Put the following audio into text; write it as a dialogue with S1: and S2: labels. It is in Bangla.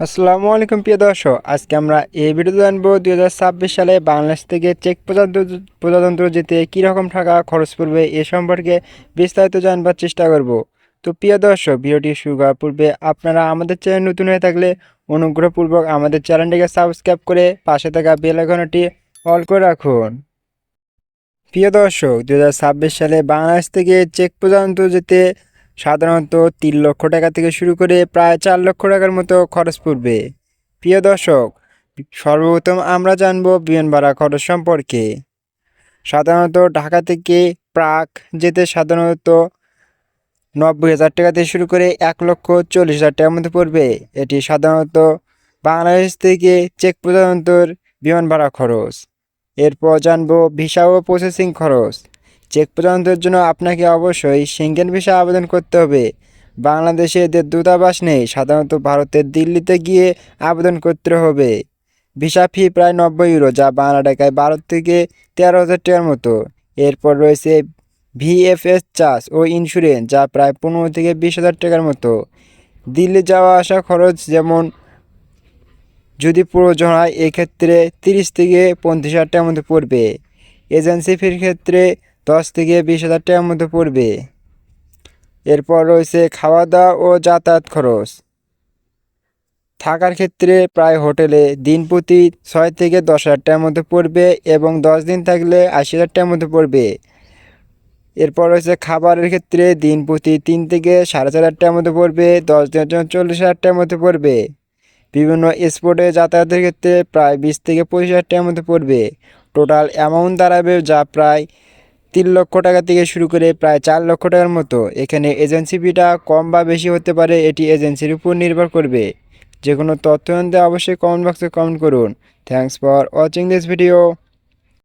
S1: আসসালামু আলাইকুম, প্রিয় দর্শক। আজকে আমরা এই ভিডিওতে জানব দুই হাজার ছাব্বিশ সালে বাংলাদেশ থেকে চেক প্রজাতন্ত্র যেতে কীরকম টাকা খরচ পড়বে এ সম্পর্কে বিস্তারিত জানবার চেষ্টা করব। তো প্রিয় দর্শক, ভিডিওটি শুরু করার পূর্বে আপনারা আমাদের চ্যানেল নতুন হয়ে থাকলে অনুগ্রহপূর্বক আমাদের চ্যানেলটিকে সাবস্ক্রাইব করে পাশে থাকা বেল আইকনটি অল করে রাখুন। প্রিয় দর্শক দু হাজার ছাব্বিশ সালে বাংলাদেশ থেকে চেক প্রজাতন্ত্র যেতে সাধারণত তিন লক্ষ টাকা থেকে শুরু করে প্রায় চার লক্ষ টাকার মতো খরচ পড়বে। প্রিয় দর্শক, সর্বপ্রথম আমরা জানব বিমান ভাড়া খরচ সম্পর্কে। সাধারণত ঢাকা থেকে প্রাক যেতে সাধারণত নব্বই হাজার টাকা থেকে শুরু করে এক লক্ষ চল্লিশ হাজার টাকার মতো পড়বে। এটি সাধারণত বাংলাদেশ থেকে চেক পর্যন্তর বিমান ভাড়া খরচ। এরপর জানব ভিসা ও প্রসেসিং খরচ। চেক পর্যন্তের জন্য আপনাকে অবশ্যই সেঙ্গেন ভিসা আবেদন করতে হবে। বাংলাদেশে এদের দূতাবাস নেই, সাধারণত ভারতের দিল্লিতে গিয়ে আবেদন করতে হবে। ভিসা ফি প্রায় নব্বই ইউরো যা বাংলা টাকায় বারো থেকে তেরো হাজার টাকার মতো। এরপর রয়েছে ভিএফএস চার্জ ও ইন্স্যুরেন্স যা প্রায় পনেরো থেকে বিশ হাজার টাকার মতো। দিল্লি যাওয়া আসা খরচ যেমন যদি প্রয়োজন হয়, এক্ষেত্রে তিরিশ থেকে পঁয়ত্রিশ হাজার টাকার মতো পড়বে। এজেন্সি ফির ক্ষেত্রে দশ থেকে বিশ হাজার টাকার মধ্যে পড়বে। এরপর রয়েছে খাওয়া দাওয়া ও যাতায়াত খরচ। থাকার ক্ষেত্রে প্রায় হোটেলে দিন প্রতি ছয় থেকে দশ হাজার টাকার মতো পড়বে এবং দশ দিন থাকলে আশি হাজার টাকার মতো পড়বে। এরপর রয়েছে খাবারের ক্ষেত্রে দিন প্রতি তিন থেকে সাড়ে চার হাজার টাকার মতো পড়বে, দশ দিনের জন্য চল্লিশ হাজার টাকার মতো পড়বে। বিভিন্ন স্পোর্টে যাতায়াতের ক্ষেত্রে প্রায় বিশ থেকে পঁচিশ হাজার টাকার মতো পড়বে। টোটাল অ্যামাউন্ট দাঁড়াবে যা প্রায় তিন লক্ষ টাকা থেকে শুরু করে প্রায় চার লক্ষ টাকার মতো। এখানে এজেন্সি ফিটা কম বা বেশি হতে পারে, এটি এজেন্সির উপর নির্ভর করবে। যে কোনো তথ্য জানতে অবশ্যই কমেন্ট বক্সে কমেন্ট করুন। Thanks for watching this video